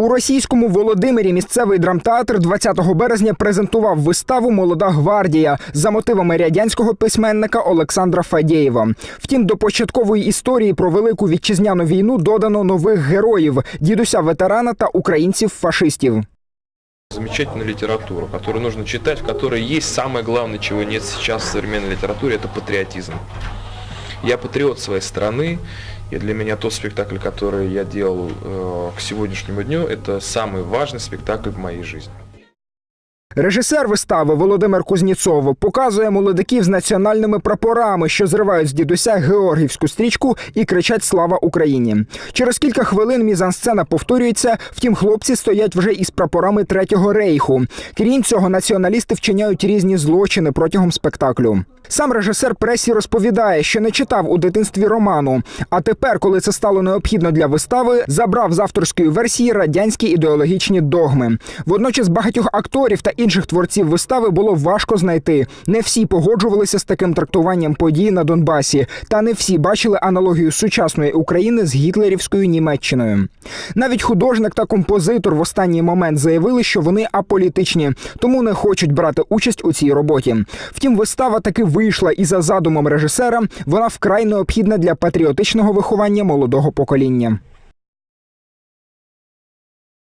У російському Володимирі місцевий драмтеатр 20 березня презентував виставу Молода гвардія за мотивами радянського письменника Олександра Фадєєва. Втім, до початкової історії про велику вітчизняну війну додано нових героїв дідуся ветерана та українців-фашистів. Замечательную литературу, которую нужно читать, в которой есть самое главное, чего нет сейчас в современной литературе, это патриотизм. Я патриот своей страны, и для меня тот спектакль, который я делал э, к сегодняшнему дню, это самый важный спектакль в моей жизни. Режисер вистави Володимир Кузніцов показує молодиків з національними прапорами, що зривають з дідуся георгівську стрічку і кричать Слава Україні. Через кілька хвилин мізансцена повторюється. Втім, хлопці стоять вже із прапорами третього рейху. Крім цього, націоналісти вчиняють різні злочини протягом спектаклю. Сам режисер пресі розповідає, що не читав у дитинстві роману. А тепер, коли це стало необхідно для вистави, забрав з авторської версії радянські ідеологічні догми. Водночас багатьох акторів та інших творців вистави було важко знайти. Не всі погоджувалися з таким трактуванням подій на Донбасі, та не всі бачили аналогію сучасної України з гітлерівською Німеччиною. Навіть художник та композитор в останній момент заявили, що вони аполітичні, тому не хочуть брати участь у цій роботі. Втім, вистава таки вийшла, і за задумом режисера вона вкрай необхідна для патріотичного виховання молодого покоління.